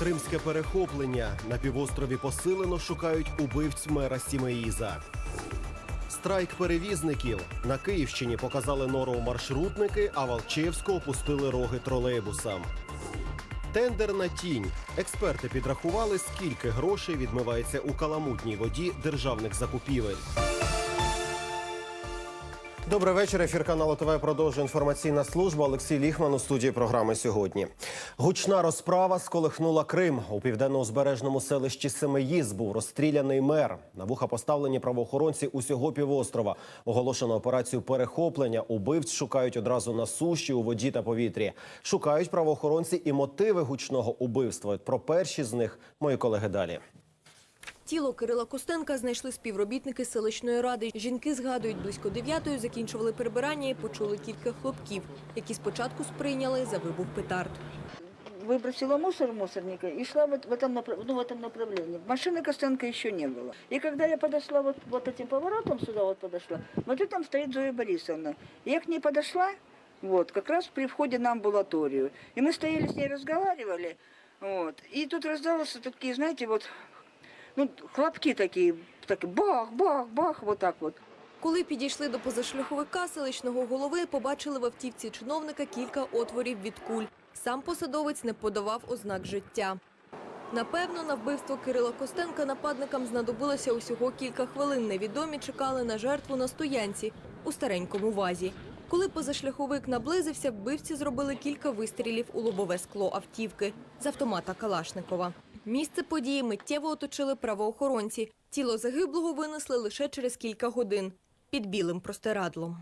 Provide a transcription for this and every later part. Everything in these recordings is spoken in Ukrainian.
Кримське перехоплення на півострові посилено шукають убивць мера Сімеїза. Страйк перевізників на Київщині показали нору маршрутники, а в Алчевську опустили роги тролейбусам. Тендер на тінь. Експерти підрахували, скільки грошей відмивається у каламутній воді державних закупівель. Добрий вечір. Ефір каналу ТВ продовжує інформаційна служба. Олексій Ліхман у студії програми сьогодні. Гучна розправа сколихнула Крим. У південно-узбережному селищі Семеїз був розстріляний мер. На вуха поставлені правоохоронці усього півострова. Оголошено операцію перехоплення. Убивць шукають одразу на суші, у воді та повітрі. Шукають правоохоронці і мотиви гучного убивства. Про перші з них мої колеги далі. Тіло Кирила Костенка знайшли співробітники селищної ради. Жінки згадують, близько дев'ятої закінчували прибирання і почули кілька хлопків, які спочатку сприйняли за вибух петард. выбросила мусор в мусорника и шла вот в этом, направ- ну, в этом направлении. Машины Костенко еще не было. И когда я подошла вот, вот этим поворотом, сюда вот подошла, вот там стоит Зоя Борисовна. Я к ней подошла, вот, как раз при входе на амбулаторию. И мы стояли с ней, разговаривали, вот. И тут раздался такие, знаете, вот, ну, хлопки такие, так бах, бах, бах, вот так вот. Коли підійшли до позашляховика селищного голови, побачили в автівці чиновника кілька отворів від куль. Сам посадовець не подавав ознак життя. Напевно, на вбивство Кирила Костенка нападникам знадобилося усього кілька хвилин. Невідомі чекали на жертву на стоянці у старенькому вазі. Коли позашляховик наблизився, вбивці зробили кілька вистрілів у лобове скло автівки з автомата Калашникова. Місце події миттєво оточили правоохоронці. Тіло загиблого винесли лише через кілька годин під білим простирадлом.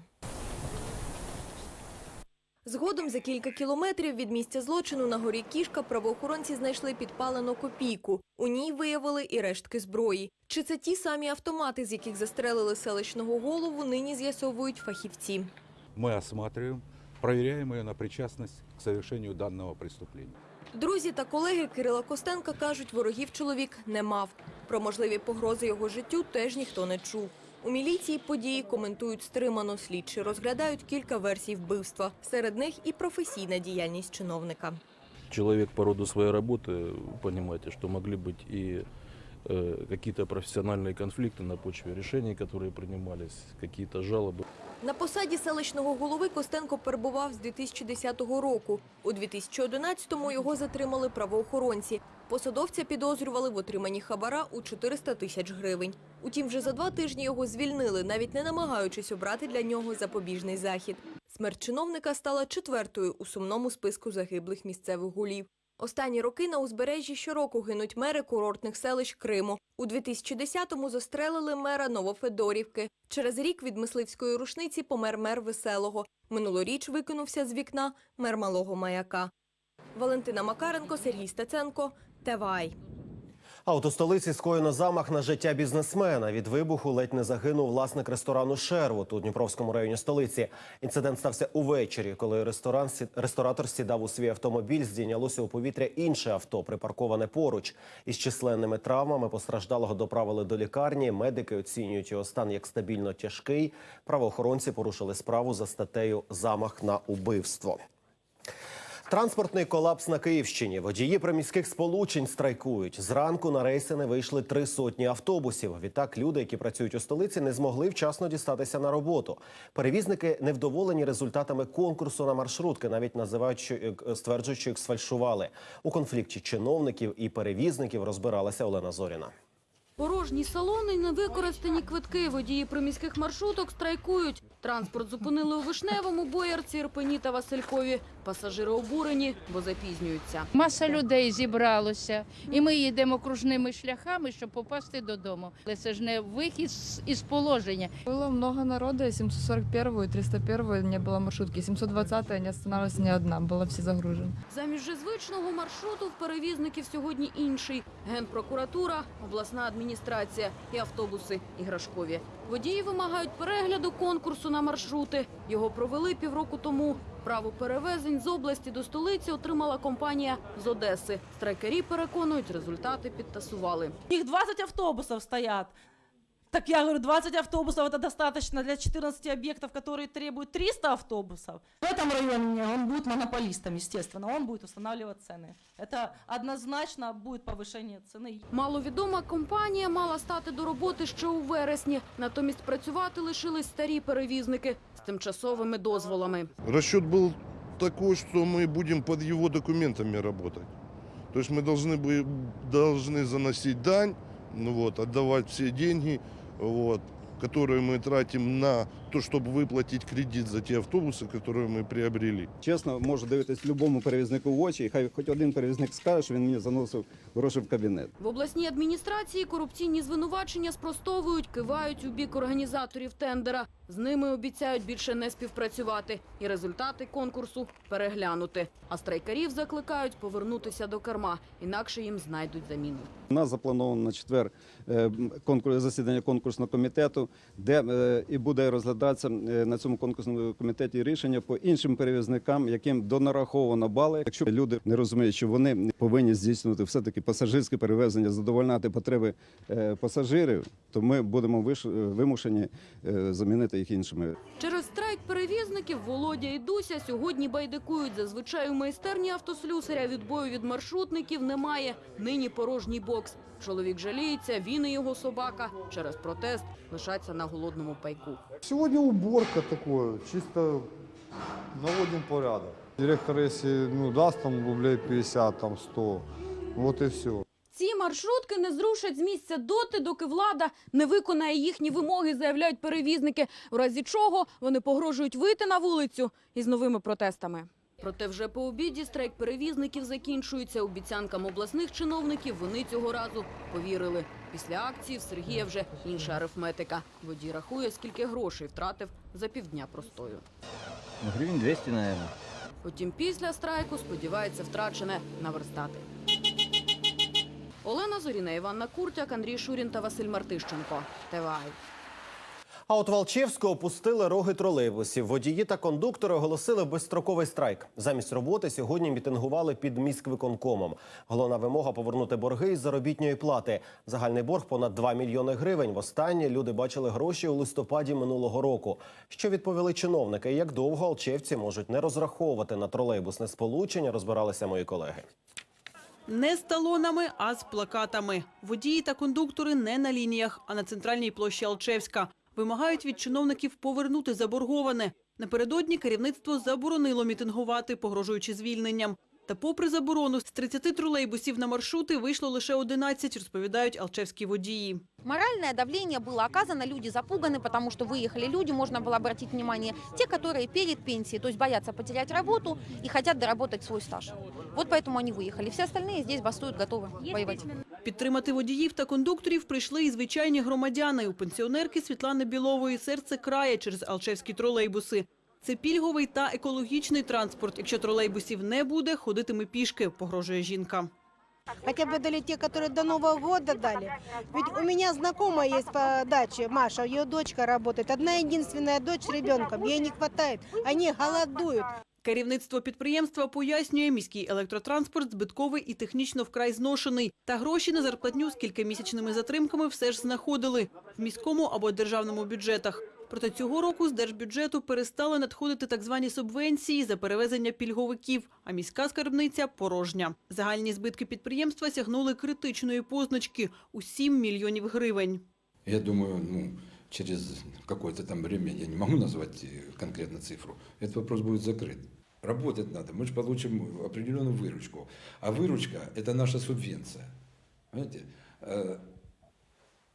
Згодом за кілька кілометрів від місця злочину на горі Кішка правоохоронці знайшли підпалену копійку. У ній виявили і рештки зброї. Чи це ті самі автомати, з яких застрелили селищного голову, нині з'ясовують фахівці. Мы осматриваем, проверяем ее на причастность к совершению данного преступления. Друзі та колеги Кирила Костенка кажуть, ворогів чоловік не мав. Про можливі погрози його життю теж ніхто не чув. У міліції події коментують стримано. Слідчі розглядають кілька версій вбивства. Серед них і професійна діяльність чиновника. человек по роду своей работы, понимаете, что могли быть и э, какие-то профессиональные конфликты на почве решений, которые принимались, какие-то жалобы. На посаді селищного голови Костенко перебував з 2010 року. У 2011-му його затримали правоохоронці. Посадовця підозрювали в отриманні хабара у 400 тисяч гривень. Утім, вже за два тижні його звільнили, навіть не намагаючись обрати для нього запобіжний захід. Смерть чиновника стала четвертою у сумному списку загиблих місцевих гулів. Останні роки на узбережжі щороку гинуть мери курортних селищ Криму. У 2010-му застрелили мера Новофедорівки. Через рік від мисливської рушниці помер мер Веселого. Минулоріч викинувся з вікна мер Малого Маяка. Валентина Макаренко, Сергій Стеценко, ТВАЙ. А от у столиці скоєно замах на життя бізнесмена. Від вибуху ледь не загинув власник ресторану Шервот у Дніпровському районі столиці. Інцидент стався увечері, коли ресторан ресторатор сідав у свій автомобіль. Здійнялося у повітря інше авто, припарковане поруч. Із численними травмами постраждалого доправили до лікарні. Медики оцінюють його стан як стабільно тяжкий. Правоохоронці порушили справу за статтею замах на убивство. Транспортний колапс на Київщині. Водії приміських сполучень страйкують. Зранку на рейси не вийшли три сотні автобусів. Відтак люди, які працюють у столиці, не змогли вчасно дістатися на роботу. Перевізники невдоволені результатами конкурсу на маршрутки, навіть називають, що е, стверджують, що їх сфальшували. У конфлікті чиновників і перевізників розбиралася Олена Зоріна. Порожні салони, невикористані квитки. Водії приміських маршруток страйкують. Транспорт зупинили у Вишневому, Боярці, Ірпені та Василькові. Пасажири обурені, бо запізнюються. Маса людей зібралося, і ми їдемо окружними шляхами, щоб попасти додому. Але це ж не вихід з- із положення. Было много народа, и 741 и 301 не было маршрутки, 720 не останавливалась ни одна, было все загружены. Замість же звичного маршруту в перевізників сьогодні інший. Генпрокуратура, обласна адміністрація і автобуси іграшкові. Водії вимагають перегляду конкурсу на маршрути. Його провели півроку тому. Право перевезень з області до столиці отримала компанія з Одеси. Страйкарі переконують, результати підтасували. Їх 20 автобусів стоят. Так я говорю, 20 автобусов это достаточно для 14 объектов, которые требуют 300 автобусов. В этом районе он будет монополистом, естественно, он будет устанавливать цены. Это однозначно будет повышение цены. Маловідома компанія мала стати до роботи ще у вересні. Натомість працювати лишились старі перевізники з тимчасовими дозволами. Расчет был такой, что мы будем под его документами работать. То есть мы должны, бы, должны заносить дань, ну вот, отдавать все деньги, вот, которые мы тратим на то, чтобы выплатить кредит за те автобусы, которые мы приобрели. Чесно, можу дивитись любому перевізнику в очі, і хай хоч один перевізник скаже, що він мені заносив гроші в кабінет. В обласній адміністрації корупційні звинувачення спростовують, кивають у бік організаторів тендера. З ними обіцяють більше не співпрацювати і результати конкурсу переглянути. А страйкарів закликають повернутися до керма, інакше їм знайдуть заміну. У нас заплановано на четвер е, конкурс, засідання конкурсного комітету, де е, і буде розглядатися е, на цьому конкурсному комітеті рішення по іншим перевізникам, яким донараховано бали. Якщо люди не розуміють, що вони повинні здійснювати все таки пасажирське перевезення, задовольняти потреби е, пасажирів, то ми будемо е, вимушені замінити їх іншими. Через страйк перевізників Володя і Дуся сьогодні байдикують. Зазвичай у майстерні автослюсаря відбою від маршрутників немає. Нині порожній бокс. Чоловік жаліється, він і його собака через протест лишаться на голодному пайку. Сегодня уборка такое, чисто наводим порядок. Директор, если ну, даст там рублей 50, там 100, вот и все. Ці маршрутки не зрушать з місця доти, доки влада не виконає їхні вимоги, заявляють перевізники. В разі чого вони погрожують вийти на вулицю із новими протестами. Проте вже по обіді страйк перевізників закінчується. Обіцянкам обласних чиновників вони цього разу повірили. Після акції в Сергія вже інша арифметика. Водій рахує, скільки грошей втратив за півдня простою. Гривен 200, наверное. Утім, після страйку сподівається втрачене наверстати. Олена Зоріна, Іванна Куртяк, Андрій Шурін та Василь Мартищенко. ТВА. А от Валчевську опустили роги тролейбусів. Водії та кондуктори оголосили безстроковий страйк. Замість роботи сьогодні мітингували під міськвиконкомом. Головна вимога повернути борги із заробітної плати. Загальний борг понад 2 мільйони гривень. Востаннє люди бачили гроші у листопаді минулого року. Що відповіли чиновники? Як довго алчевці можуть не розраховувати на тролейбусне сполучення? Розбиралися мої колеги. Не з талонами, а з плакатами. Водії та кондуктори не на лініях, а на центральній площі Алчевська. Вимагають від чиновників повернути заборговане. Напередодні керівництво заборонило мітингувати, погрожуючи звільненням. Та попри заборону, з 30 тролейбусів на маршрути вийшло лише 11, розповідають алчевські водії. Моральное давление было оказано, люди запуганы, потому что выехали люди, можно было обратить внимание, те, которые перед пенсией, то есть боятся потерять работу и хотят доработать свой стаж. Вот поэтому они выехали. Все остальные здесь бастуют, готовы воевать. Підтримати водіїв та кондукторів прийшли і звичайні громадяни. У пенсіонерки Світлани Білової серце крає через алчевські тролейбуси. Це пільговий та екологічний транспорт. Якщо тролейбусів не буде, ходитиме пішки, погрожує жінка. Хотя бы дали те, которые до Нового года дали. Ведь у меня знакомая есть по даче, Маша, ее дочка работает. Одна единственная дочь с ребенком, ей не хватает. Они голодуют. Керівництво підприємства пояснює, міський електротранспорт збитковий і технічно вкрай зношений. Та гроші на зарплатню з кількомісячними затримками все ж знаходили в міському або державному бюджетах. Проте цього року з держбюджету перестали надходити так звані субвенції за перевезення пільговиків, а міська скарбниця порожня. Загальні збитки підприємства сягнули критичної позначки у 7 мільйонів гривень. Я думаю, ну, через какое-то там время, я не могу назвать э, конкретно цифру, этот вопрос будет закрыт. Работать надо, мы же получим определенную выручку. А выручка – это наша субвенция. Понимаете? Э,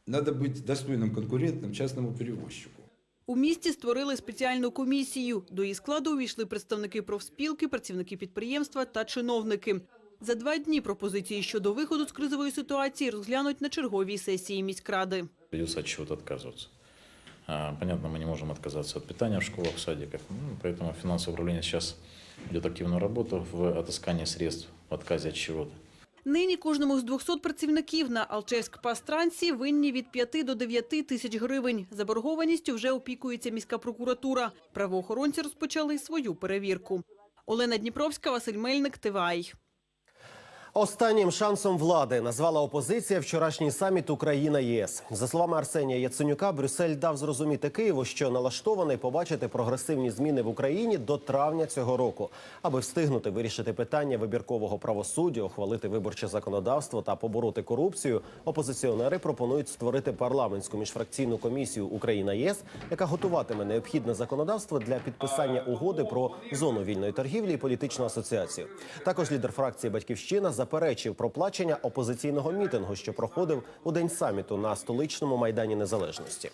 Надо быть достойным конкурентом частному перевозчику. У місті створили спеціальну комісію. До її складу увійшли представники профспілки, працівники підприємства та чиновники. За два дні пропозиції щодо виходу з кризової ситуації розглянуть на черговій сесії міськради. Придется от чего-то отказываться. А, Понятно, мы не можем отказаться от питания в школах, в садиках. Ну, Поэтому финансовое управление сейчас ведет активную работу в отыскании средств, в отказе от чего-то. Нині кожному з 200 працівників на Алчевськ-Пастранці винні від 5 до 9 тисяч гривень. Заборгованістю вже опікується міська прокуратура. Правоохоронці розпочали свою перевірку. Олена Дніпровська, Василь Мельник, ТВАЙ. Останнім шансом влади назвала опозиція вчорашній саміт Україна ЄС. За словами Арсенія Яценюка, Брюссель дав зрозуміти Києву, що налаштований побачити прогресивні зміни в Україні до травня цього року, аби встигнути вирішити питання вибіркового правосуддя, ухвалити виборче законодавство та побороти корупцію. Опозиціонери пропонують створити парламентську міжфракційну комісію Україна ЄС, яка готуватиме необхідне законодавство для підписання угоди про зону вільної торгівлі і політичну асоціацію. Також лідер фракції Батьківщина заперечив проплачення опозиційного мітингу, що проходив у день саміту на столичному майдані незалежності.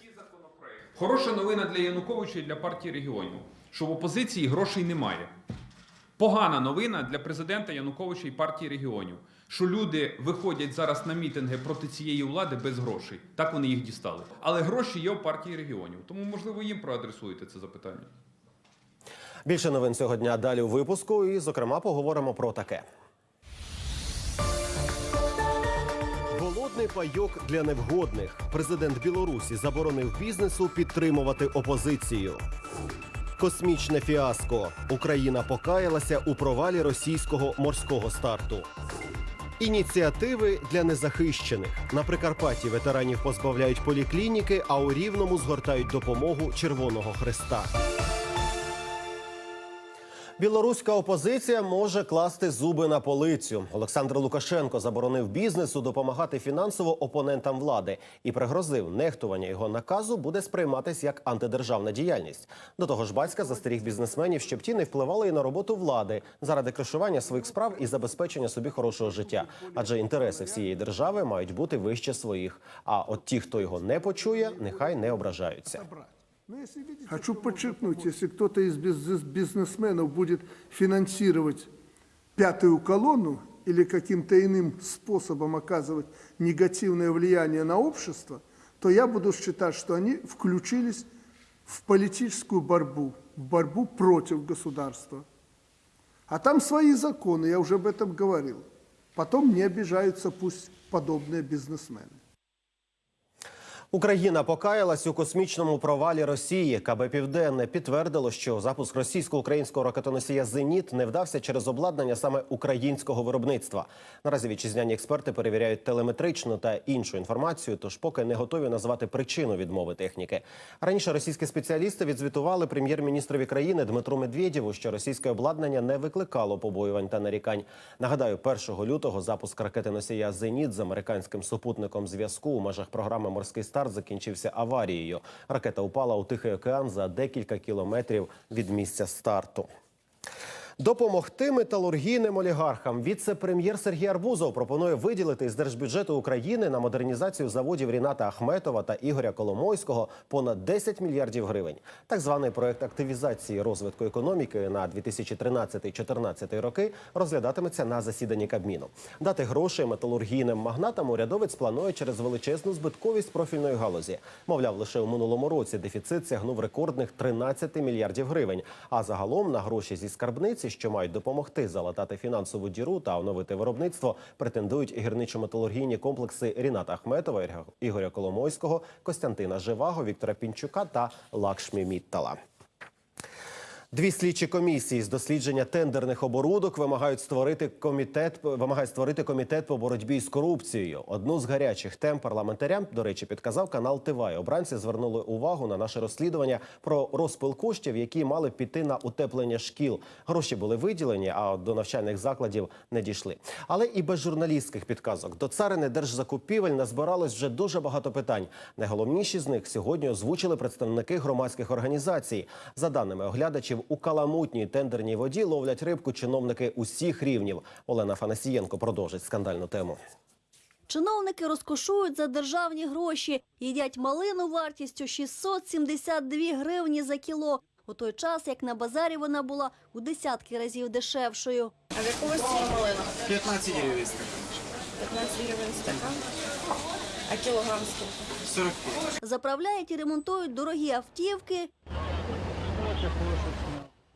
Хороша новина для Януковича і для партії регіонів, що в опозиції грошей немає. Погана новина для президента Януковича і партії регіонів, що люди виходять зараз на мітинги проти цієї влади без грошей. Так вони їх дістали. Але гроші є в партії регіонів. Тому, можливо, їм проадресуєте це запитання. Більше новин цього дня далі у випуску. І, зокрема, поговоримо про таке. Голодний пайок для невгодних. Президент Білорусі заборонив бізнесу підтримувати опозицію. Космічне фіаско. Україна покаялася у провалі російського морського старту. Ініціативи для незахищених на Прикарпатті ветеранів позбавляють поліклініки, а у Рівному згортають допомогу Червоного Хреста. Білоруська опозиція може класти зуби на полицю. Олександр Лукашенко заборонив бізнесу допомагати фінансово опонентам влади і пригрозив, нехтування його наказу буде сприйматись як антидержавна діяльність. До того ж, батька застеріг бізнесменів, щоб ті не впливали і на роботу влади заради кришування своїх справ і забезпечення собі хорошого життя. Адже інтереси всієї держави мають бути вище своїх. А от ті, хто його не почує, нехай не ображаються. Хочу подчеркнуть, если кто-то из биз- бизнесменов будет финансировать пятую колонну или каким-то иным способом оказывать негативное влияние на общество, то я буду считать, что они включились в политическую борьбу, в борьбу против государства. А там свои законы, я уже об этом говорил. Потом не обижаются пусть подобные бизнесмены. Україна покаялась у космічному провалі Росії. КБ Південне підтвердило, що запуск російсько-українського ракетоносія Зеніт не вдався через обладнання саме українського виробництва. Наразі вітчизняні експерти перевіряють телеметричну та іншу інформацію, тож поки не готові назвати причину відмови техніки. Раніше російські спеціалісти відзвітували прем'єр-міністрові країни Дмитру Медведєву, що російське обладнання не викликало побоювань та нарікань. Нагадаю, 1 лютого запуск ракети носія Зеніт з американським супутником зв'язку у межах програми Морський старт закінчився аварією. Ракета упала у Тихий океан за декілька кілометрів від місця старту. Допомогти металургійним олігархам віце-прем'єр Сергій Арбузов пропонує виділити з держбюджету України на модернізацію заводів Ріната Ахметова та Ігоря Коломойського понад 10 мільярдів гривень. Так званий проект активізації розвитку економіки на 2013-2014 роки розглядатиметься на засіданні Кабміну. Дати грошей металургійним магнатам урядовець планує через величезну збитковість профільної галузі. Мовляв, лише у минулому році дефіцит сягнув рекордних 13 мільярдів гривень. А загалом на гроші зі скарбниці, що мають допомогти залатати фінансову діру та оновити виробництво, претендують гірничо-металургійні комплекси Ріната Ахметова, Ігоря Коломойського, Костянтина Живаго, Віктора Пінчука та Лакшмі Міттала. Дві слідчі комісії з дослідження тендерних оборудок вимагають створити комітет вимагають створити комітет по боротьбі з корупцією. Одну з гарячих тем парламентарям, до речі, підказав канал Тивай. Обранці звернули увагу на наше розслідування про розпил коштів, які мали піти на утеплення шкіл. Гроші були виділені, а до навчальних закладів не дійшли. Але і без журналістських підказок до царини держзакупівель назбиралось вже дуже багато питань. Найголовніші з них сьогодні озвучили представники громадських організацій. За даними оглядачів, у каламутній тендерній воді ловлять рибку чиновники усіх рівнів. Олена Фанасієнко продовжить скандальну тему. Чиновники розкошують за державні гроші, їдять малину вартістю 672 гривні за кіло. У той час, як на базарі вона була у десятки разів дешевшою. А в яку ось малина? 15 гривень стакан. 15 гривень стакан. А кілограм скільки? 45. Заправляють і ремонтують дорогі автівки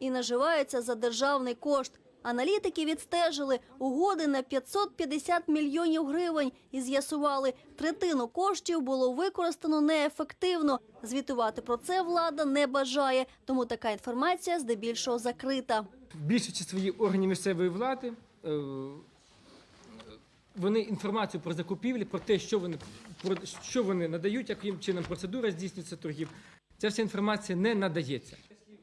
і наживаються за державний кошт. Аналітики відстежили угоди на 550 мільйонів гривень і з'ясували, третину коштів було використано неефективно. Звітувати про це влада не бажає, тому така інформація здебільшого закрита. більшості своїй органів місцевої влади е, вони інформацію про закупівлі, про те, що вони про що вони надають, яким чином процедура здійснюється торгів. Ця вся інформація не надається.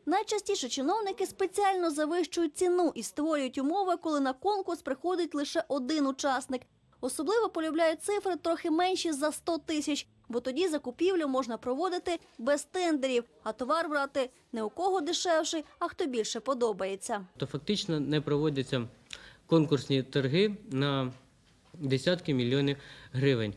Найчастіше чиновники спеціально завищують ціну і створюють умови, коли на конкурс приходить лише один учасник. Особливо полюбляють цифри трохи менші за 100 тисяч, бо тоді закупівлю можна проводити без тендерів, а товар брати не у кого дешевший, а хто більше подобається. То фактично не проводяться конкурсні торги на десятки мільйонів гривень.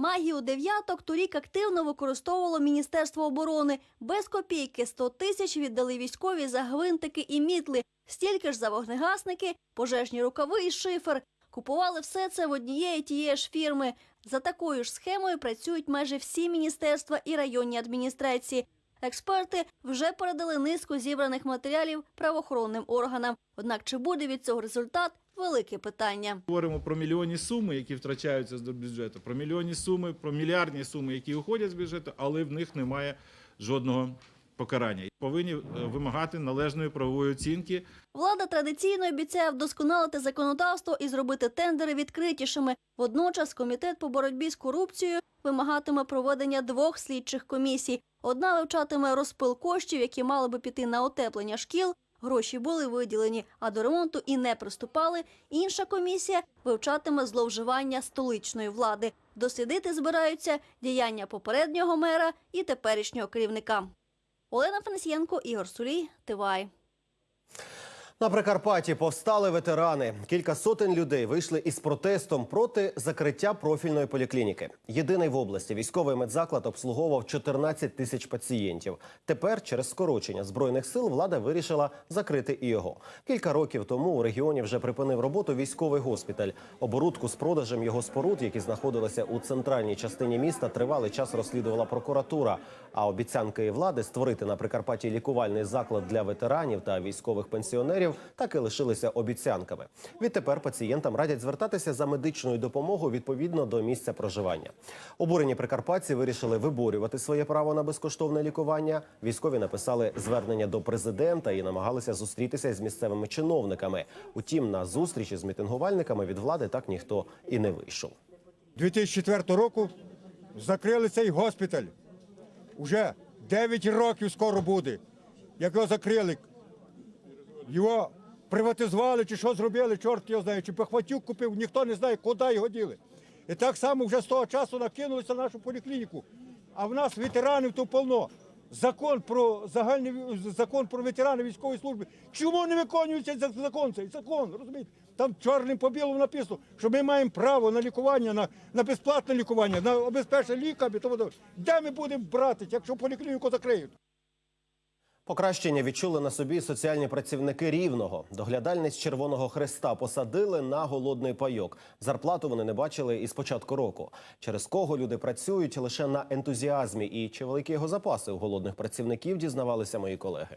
Магію дев'яток торік активно використовувало Міністерство оборони. Без копійки 100 тисяч віддали військові за гвинтики і мітли. Стільки ж за вогнегасники, пожежні рукави і шифер. Купували все це в однієї тієї ж фірми. За такою ж схемою працюють майже всі міністерства і районні адміністрації. Експерти вже передали низку зібраних матеріалів правоохоронним органам. Однак чи буде від цього результат – велике питання. Говоримо про мільйонні суми, які втрачаються з бюджету, про мільйонні суми, про мільярдні суми, які уходять з бюджету, але в них немає жодного покарання. Повинні е, вимагати належної правової оцінки. Влада традиційно обіцяє вдосконалити законодавство і зробити тендери відкритішими. Водночас комітет по боротьбі з корупцією вимагатиме проведення двох слідчих комісій. Одна вивчатиме розпил коштів, які мали би піти на утеплення шкіл. Гроші були виділені, а до ремонту і не приступали. Інша комісія вивчатиме зловживання столичної влади. Дослідити збираються діяння попереднього мера і теперішнього керівника. Олена Фанасієнко, Ігор Сулій, Тивай. На Прикарпатті повстали ветерани. Кілька сотень людей вийшли із протестом проти закриття профільної поліклініки. Єдиний в області військовий медзаклад обслуговував 14 тисяч пацієнтів. Тепер, через скорочення збройних сил, влада вирішила закрити і його. Кілька років тому у регіоні вже припинив роботу військовий госпіталь. Оборудку з продажем його споруд, які знаходилися у центральній частині міста, тривалий час розслідувала прокуратура. А обіцянки влади створити на Прикарпатті лікувальний заклад для ветеранів та військових пенсіонерів так і лишилися обіцянками. Відтепер пацієнтам радять звертатися за медичною допомогою відповідно до місця проживання. Обурені прикарпатці вирішили виборювати своє право на безкоштовне лікування. Військові написали звернення до президента і намагалися зустрітися з місцевими чиновниками. Утім, на зустрічі з мітингувальниками від влади так ніхто і не вийшов. 2004 року закрили цей госпіталь. Уже 9 років скоро буде. Як його закрили, його приватизували чи що зробили, чорт його знає, чи Пахватюк купив, ніхто не знає, куди його діли. І так само вже з того часу накинулися на нашу поліклініку. А в нас ветеранів то повно. Закон про загальний закон про ветерани військової служби. Чому не виконується закон? Цей закон, розумієте? Там чорним по білому написано, що ми маємо право на лікування, на, на безплатне лікування, на обезпечення ліками. Де ми будемо брати, якщо поліклініку закриють? Покращення відчули на собі соціальні працівники рівного. Доглядальниць Червоного Хреста посадили на голодний пайок. Зарплату вони не бачили із початку року. Через кого люди працюють лише на ентузіазмі і чи великі його запаси у голодних працівників дізнавалися мої колеги.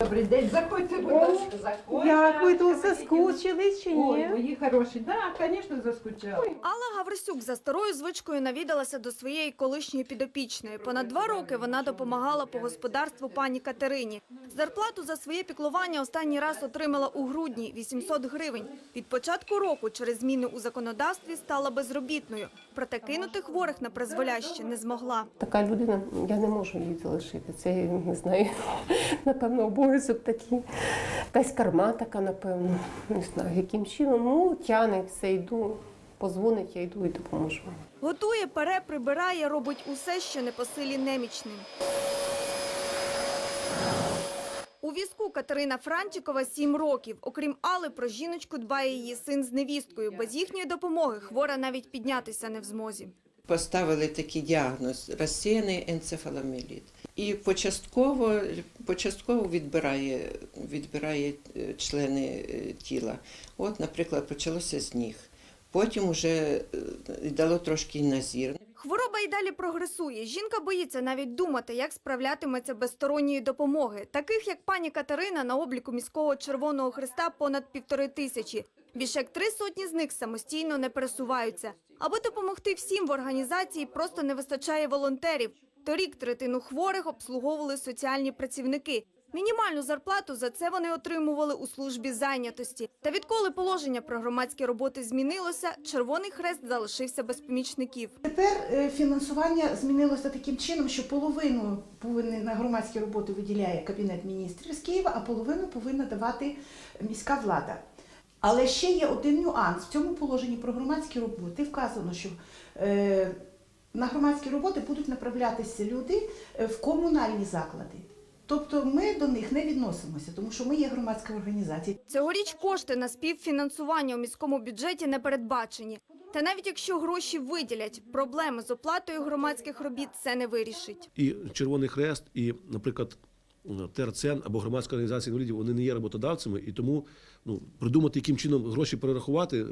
Добрий день, заходьте, будь ласка, заходьте. Як ви тут заскучились чи ні? Ой, мої хороші, так, звісно, заскучали. Алла Гаврисюк за старою звичкою навідалася до своєї колишньої підопічної. Понад два роки вона допомагала по господарству пані Катерині. Зарплату за своє піклування останній раз отримала у грудні – 800 гривень. Від початку року через зміни у законодавстві стала безробітною. Проте кинути хворих на призволяще не змогла. Така людина, я не можу її залишити. Це я не знаю. Напевно, обов'язок такий. Якась карма така, напевно. Не знаю, яким чином. Ну, тяне все, йду. Позвонить, я йду і допоможу. Готує, пере, прибирає, робить усе, що не по силі немічним. У візку Катерина Франчикова 7 років. Окрім Алли, про жіночку дбає її син з невісткою. Без їхньої допомоги хвора навіть піднятися не в змозі. Поставили такий діагноз розсіяний енцефаломіліт. І початково, початково відбирає, відбирає е, члени е, тіла. От, наприклад, почалося з ніг. Потім вже дало трошки на зір. Хвороба й далі прогресує. Жінка боїться навіть думати, як справлятиметься без сторонньої допомоги. Таких, як пані Катерина, на обліку міського Червоного Христа понад півтори тисячі. Більше як три сотні з них самостійно не пересуваються. Аби допомогти всім в організації, просто не вистачає волонтерів. Торік третину хворих обслуговували соціальні працівники. Мінімальну зарплату за це вони отримували у службі зайнятості. Та відколи положення про громадські роботи змінилося, Червоний Хрест залишився без помічників. Тепер е, фінансування змінилося таким чином, що половину повинні на громадські роботи виділяє Кабінет міністрів з Києва, а половину повинна давати міська влада. Але ще є один нюанс. В цьому положенні про громадські роботи вказано, що е, на громадські роботи будуть направлятися люди е, в комунальні заклади. Тобто ми до них не відносимося, тому що ми є громадська організація. Цьогоріч кошти на співфінансування у міському бюджеті не передбачені. Та навіть якщо гроші виділять, проблеми з оплатою громадських робіт це не вирішить. І Червоний Хрест, і, наприклад, ТРЦЕН або громадська організація інвалідів, вони не є роботодавцями, і тому ну, придумати, яким чином гроші перерахувати, е,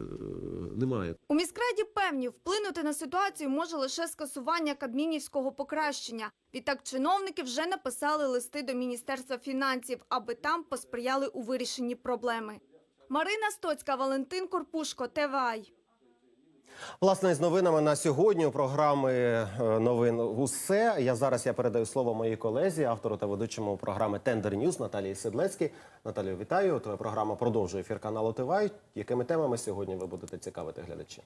немає. У міськраді певні вплинути на ситуацію може лише скасування кабмінівського покращення. Відтак чиновники вже написали листи до Міністерства фінансів, аби там посприяли у вирішенні проблеми. Марина Стоцька, Валентин Корпушко, ТВАЙ. Власне, з новинами на сьогодні у програми е, новин усе. Я зараз я передаю слово моїй колезі, автору та ведучому програми Тендер Ньюз Наталії Седлецькій. Наталію, вітаю. Твоя програма продовжує ефір каналу Тивай. Якими темами сьогодні ви будете цікавити глядачі?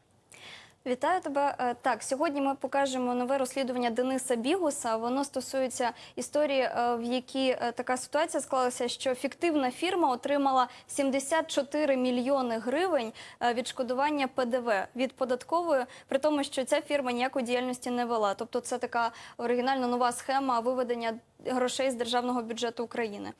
Вітаю тебе. Е, Так, сьогодні ми покажемо нове розслідування Дениса Бігуса. Воно стосується історії, е, в якій е, така ситуація склалася, що фіктивна фірма отримала 74 мільйони гривень відшкодування ПДВ від податкової, при тому, що ця фірма ніякої діяльності не вела. Тобто, це така оригінальна нова схема виведення грошей з державного бюджету України.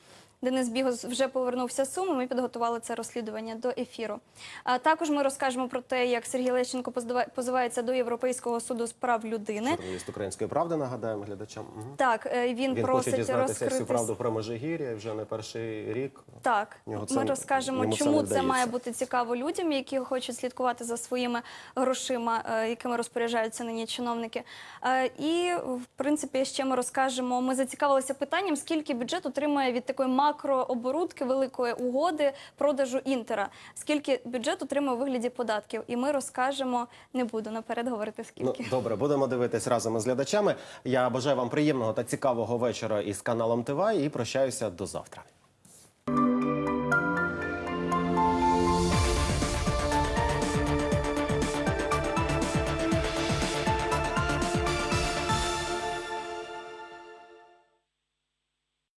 Денис Бігус вже повернувся з Суми. Ми підготували це розслідування до ефіру. А також ми розкажемо про те, як Сергій Лещенко позивається до Європейського суду з прав людини. Журналіст української правди нагадаємо глядачам. Мгм. Так, е, він, Він хоче просить дізнатися всю правду про Межигір'я вже не перший рік. Так, В ми це- розкажемо, йому чому це, має бути цікаво людям, які хочуть слідкувати за своїми грошима, е, якими розпоряджаються нині чиновники. Е, І в принципі ще ми розкажемо. Ми зацікавилися питанням, скільки бюджет отримує від такої макрооборудки великої угоди продажу інтера. Скільки бюджет отримує у вигляді податків, і ми розкажемо. Не буду наперед говорити Ну, скільки. добре, будемо дивитись разом із глядачами. Я бажаю вам приємного та цікавого вечора із каналом ТВ і прощаюся до завтра.